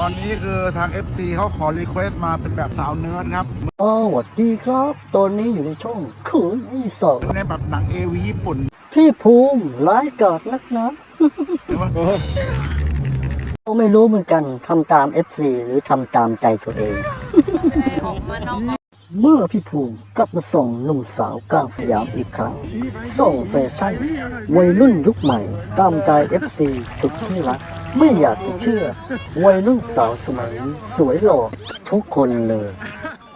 ตอนนี้คือทาง FC เขาขอรีเควสต์มาเป็นแบบสาวเนิร์ดครับ อ๋อสวัสดีครับ ตอนนี้อยู่ในช่องขืนอีสองในแบบหนังเอวีญี่ปุ่น พี่ภูมิร้ายกาจนักนะหรือว่าก็ไม่รู้เหมือนกันทำตาม FC หรือทำตามใจตัวเอง เมื่อพี่ภูมิกลับมาส่งหนุ่มสาวกลางสยามอีกครั้ง ส่งแฟชั่นวัยรุ่นยุคใหม่ตามใจ FC สุดที่รัก ไม่อยากจะเชื่อ วัยรุ่นสาวสมัยนี้สวยหล่อทุกคนเลย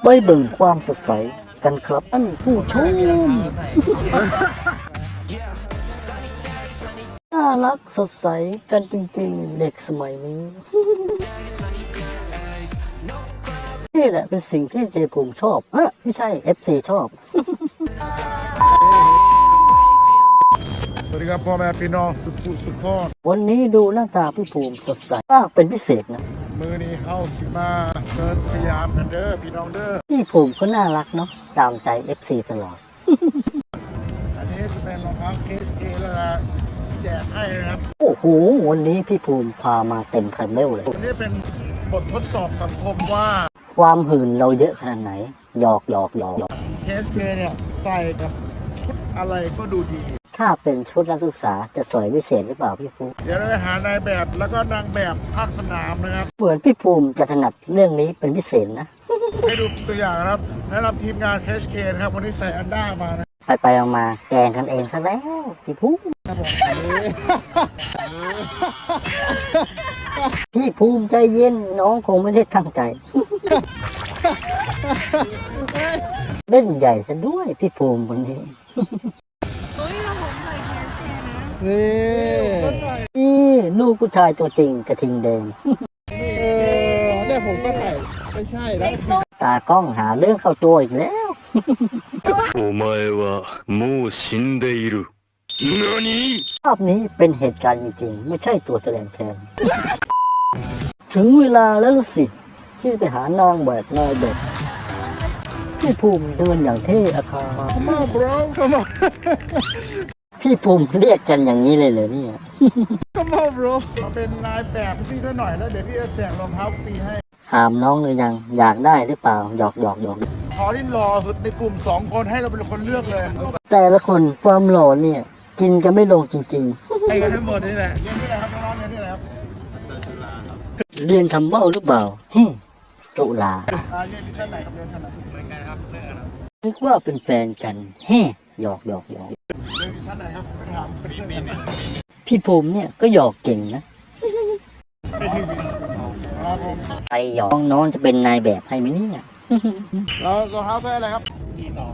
ไปเบิ่งความสดใสกันครับท่านผู้ชมน่ารักสดใสกันจริงๆ เด็กสมัยนี้ นี่แหละเป็นสิ่งที่เจภูมิชอบเออไม่ใช่ FC ชอบ สวัสดีครับพ่อแม่พี่น้องสุขุสุขพรวันนี้ดูหน้าตาพี่ภูมิสดใสมากเป็นพิเศษนะ มือนี้เข้าสิมาเดินสยามกันเด้อพี่น้องเด้อพี่ภูมิก็น่ารักเนาะตามใจ FC ตลอด อันนี้จะเป็นรองเท้าเคสเอแล้วนะแจกให้นะครับ โอ้โห วันนี้พี่ภูมิพามาเต็มคันเบลเลยอันนี้เป็นบททดสอบสังคมว่า ความหื่นเราเยอะขนาดไหนหยอกหยอกหยอกหยอกเคสเเนี่ยใส่กับชุดอะไรก็ดูดี ถ้าเป็นชุดนักศึกษาจะสวยพิเศษหรือเปล่าพี่ภูมิเดี๋ยวเราไปหานายแบบแล้วก็นางแบบภาคสนามนะครับ เหมือนพี่ภูมิจะถนัดเรื่องนี้เป็นพิเศษนะ ให้ดูตัวอย่างนะครับแนะนำทีมงานเคสเคนะครับวันนี้ใส่อันด้ามานะไปไปๆมาๆแกล้งกันเองซะแล้วพี่ภูมิครับผมพี่ภูมิใจเย็นน้องคงไม่ได้ตั้งใจ เล่นใหญ่ซะด้วยพี่ภูมิคนนี้ นี่นี่ลูกผู้ชายตัวจริงกระทิงแดงเออแต่ผมก็ใส่ไม่ใช่แล้วตากล้องหาเรื่องเข้าตัวอีกแล้วโอ้ไม่ว่ามูชินเดรุนี่ภาพนี้เป็นเหตุการณ์จริงๆ ไม่ใช่ตัวแสดงแทน ถึงเวลาแล้วลูกศิษย์ที่ไปหานางแบบนายแบบพี่ภูมิเดินอย่างเท่อาคาร Come on bro Come พี่ภูมิเรียกกันอย่างนี้เลยเลยเนี่ย Come on bro มาเป็นนายแบบพี่ซะหน่อยแล้วเดี๋ยวพี่จะแจกรองเท้าฟรีให้ ถามน้องเลยยัง อยากได้หรือเปล่า หยอกหยอกหยอกขอที่รอสุดในกลุ่มสองคนให้เราเป็นคนเลือกเลยแต่ละคนความหล่อเนี่ย กินกันไม่ลงจริงไปกันทั้งหมดนี่แหละเรียนที่ไหนครับน้องๆเรียนที่ไหนครับๆ เรียนทำเบ้าหรือเปล่าฮึจุฬาอ่าเรียนที่ชั้นไหนครับเรียนชั้นไหนเหมือนกันครับเรียนครับนึกว่าเป็นแฟนกันแฮ่หยอกหยอกหยอกเรียนที่ ชั้นไหนครับไปถามเป็นเพื่อนกันพี่ภูมิเนี่ยก็หยอกเก่งนะครับผมไปหยอกน้องๆจะเป็นนายแบบให้ไหมเนี่ยแล้วรองเท้าไซส์อะไรครับสี่สอง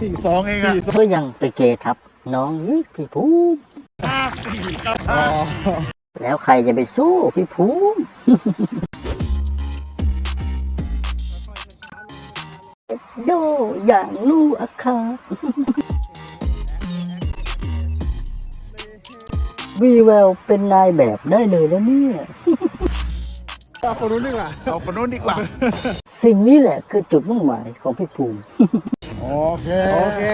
สี่สองเองอะก็ยังไปเกทับ น้องอีกพี่ภูมิห้าสี่ครับแล้วใครจะไปสู้พี่ภูมิโดอย่างลูกอาคา วีแววเป็นนายแบบได้เลยแล้วเนี่ย เอาคนนู้นดีกว่าเอาคนนู้นดีกว่า สิ่งนี้แหละคือจุดมุ่งหมายของพี่ภูมิ โอเค โอเค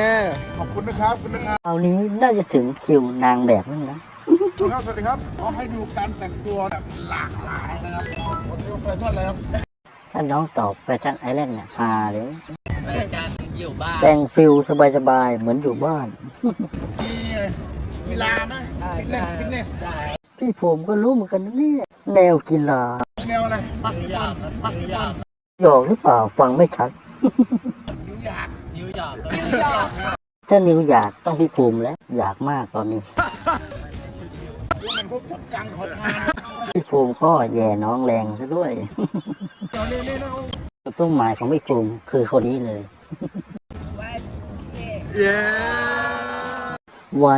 ขอบคุณนะครับขอบคุณนะครับคราวนี้น่าจะถึงคิวนางแบบแล้วนะครับสวัสดีครับขอให้ดูการแต่งตัวแบบหลากหลายนะครับวันนี้แฟชั่นอะไรครับ ถ้าน้องตอบแฟชั่นไอแลนด์เนี่ยฮาเลย แต่งฟิลสบายๆ เหมือนอยู่บ้านมี กีฬาไหมฟิตเนสฟิตเนสพี่ผมก็รู้เหมือนกันนะเนี่ยแนวกีฬาแนวอะไรปักฟุตบอลปักฟุตบอลหยอกหรือเปล่าฟังไม่ชัดนิ้วอยากถ้านิวอยากต้องพี่ภูมิแล้วอยากมากตอนนี้ดูเหมือนพวกจับกังขอทานพี่ภูมิก็แย่น้องแรงซะด้วยเดี๋ยวนี้นี่นะจุดมุ่งหมายของพี่ภูมิคือคนนี้เลยเย้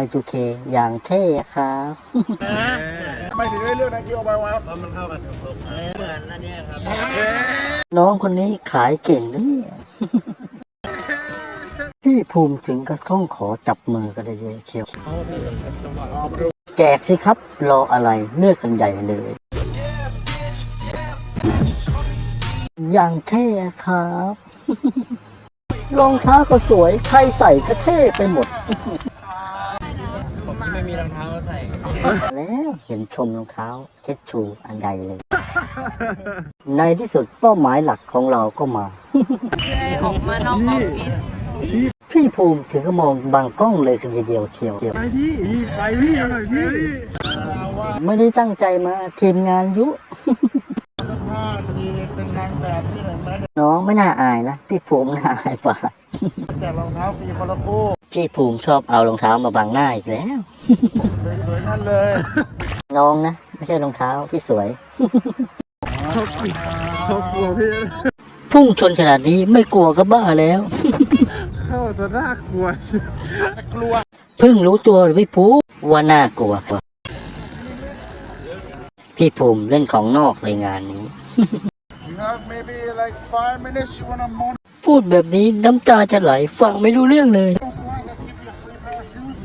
Y2K อย่างเท่ครับไม่ถึงได้เลือกนายกีโอไปวะครับ น้องคนนี้ขายเก่งนะเนี่ย พี่ภูมิถึงก็ต้องขอจับมือกันเลยเชียวเอามาดูแจกสิครับ รออะไรเลือกกันใหญ่เลย อย่างเท่ครับ รองเท้าก็สวย ใครใส่ก็เท่ไปหมด แล้วเห็นชมรองเท้าเช็ดชูอันใหญ่เลย ในที่สุดเป้าหมายหลักของเราก็มาเพื่อให้ออกมานอกออฟฟิศพี่ภูมิถึงก็มองบางกล้องเลยทีเดียวเชียว ไปพี่ไปพี่เอาหน่อยพี่ว่าไม่ได้ตั้งใจมาทีมงานยุเสื้อผ้าทีเป็นนางแบบที่ไหนไหมเนี่ยน้องไม่น่าอายนะ พี่ภูมิน่าอายกว่า แจกรองเท้าฟรีคนละคู่พี่ภูมิชอบเอารองเท้ามาบังหน้าอีกแล้ว สวยๆนั่นเลยน้องนะ ไม่ใช่รองเท้าที่สวย เขาเขากลัวพี่พุ่งชนขนาดนี้ไม่กลัวก็บ้าแล้ว เข้าจะน่ากลัวจะกลัวเพิ่งรู้ตัวหรือพี่ภูมิว่าน่ากลัวกว่าพี่ภูมิเล่นของนอกเลยงานนี้ You have maybe like five minutes you wanna moan พูดแบบนี้น้ำตาจะไหลฟังไม่รู้เรื่องเลย so far that give you a free pair of shoes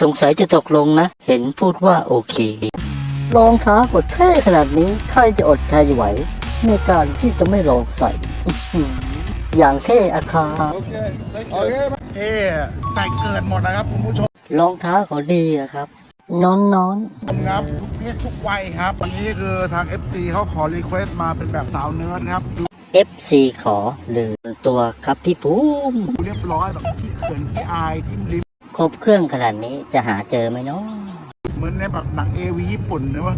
สงสัยจะตกลงนะ เห็นพูดว่าโอเครองเท้ากดเท่ขนาดนี้ใครจะอดใจไหว ในการที่จะไม่ลองใส่อื้อหืออย่างเท่อาคาโอเคโอเคเท่ใส่เกิดหมดนะครับคุณผู้ชมรองเท้าเขาดีอะครับนอนนอนครับทุกเพศทุกวัยครับวันนี้คือทาง FC เขาขอรีเควสต์มาเป็นแบบสาวเนิร์ดครับดู FC ขอหรือตัวครับพี่ภูมิเรียบร้อยแบบที่เขินที่อายจิ้มลิ้มครบเครื่องขนาดนี้จะหาเจอไหมเนาะเหมือนในแบบหนังเอวีญี่ปุ่นนะวะ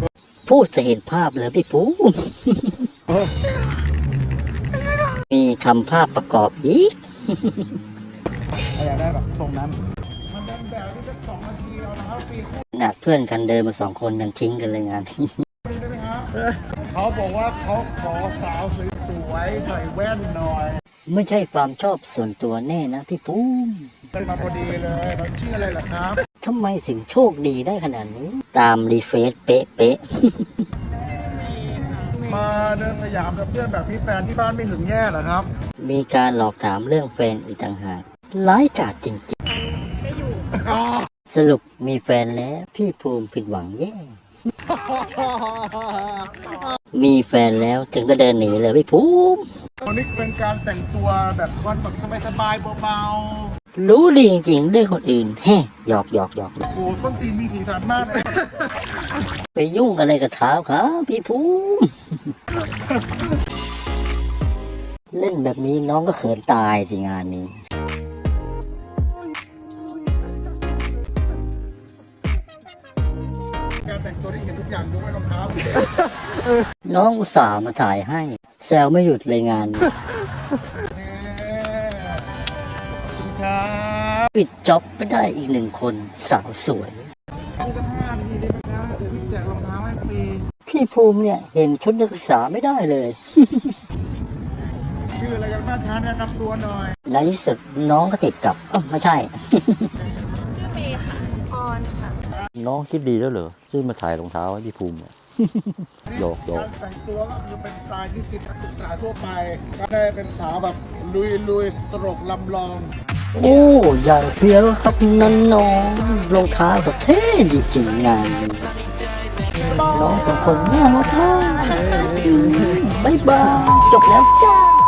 พูดจะเห็นภาพเลยพี่ภูมิมีทำภาพประกอบอีกอยากได้แบบทรงนั้น มันเป็นแบบนี้เป็นสองนาทีเอานะครับฟรีคู่ขนาดเพื่อนกันเดินมาสองคนยังทิ้งกันเลยงานนี้ได้ไหมครับเขาบอกว่าเขาขอสาวส วยๆใส่แว่นหน่อยไม่ใช่ความชอบส่วนตัวแน่นะพี่ภูมิเป็นมาพอดีเลยมันชื่ออะไรล่ะครับทำไมถึงโชคดีได้ขนาดนี้ ตามรีเฟซเป๊ะเป๊ะมาเดินสยามกับเพื่อนแบบพี่แฟนที่บ้านไม่ถึงแย่เหรอครับๆมีการหลอกถามเรื่องแฟนอีกต่างหากร้ายกาจจริงก็อยู่ๆ สรุปมีแฟนแล้วพี่ภูมิผิดหวังแย่ มีแฟนแล้วถึงก็เดินหนีเลยพี่ภูมิวันนี้เป็นการแต่งตัวแบบวันแบบสบายๆเบารู้ดีจริงๆเรื่องคนอื่นแฮ่หยอกหยอกหยอกหยอกๆโอ้ต้นตีนมีสีสันมากเลยไปยุ่งอะไรกับเท้าครับพี่ภูมิ เล่นแบบนี้น้องก็เขินตายสิงานนี้ น้องอุตส่าห์มาถ่ายให้ แซวไม่หยุดเลยงานนี้เน่ขอบคุณครับปิดจ็อบไปได้อีกหนึ่งคนสาวสวยดูสภาพดีดีไหมครับเดี๋ยวพี่แจกรองเท้าให้ฟรีพี่ภูมิเนี่ย เห็นชุดนักศึกษาไม่ได้เลย ชื่ออะไรกันบ้างคะแนะนำตัวหน่อยในที่สุดน้องก็ติดกับอ้าวไม่ใช่ชื่อเมย์ค่ะออนค่ะน้องคิดดีแล้วเหรอที่มาถ่ายรองเท้าให้พี่ภูมิเนี่ย โยกโยกการแต่งตัวก็คือเป็นสไตล์ที่สิทธินักศึกษาทั่วไป ก็ได้เป็นสาวแบบลุยลุยๆสตรกลำลอง โอ้อย่างเฟี้ยวครับน้องน้องรองเท้าก็เท่ดีจริงงานนี้น้องสองคนน่ารักมากบ๊ายบายจบแล้วจ้า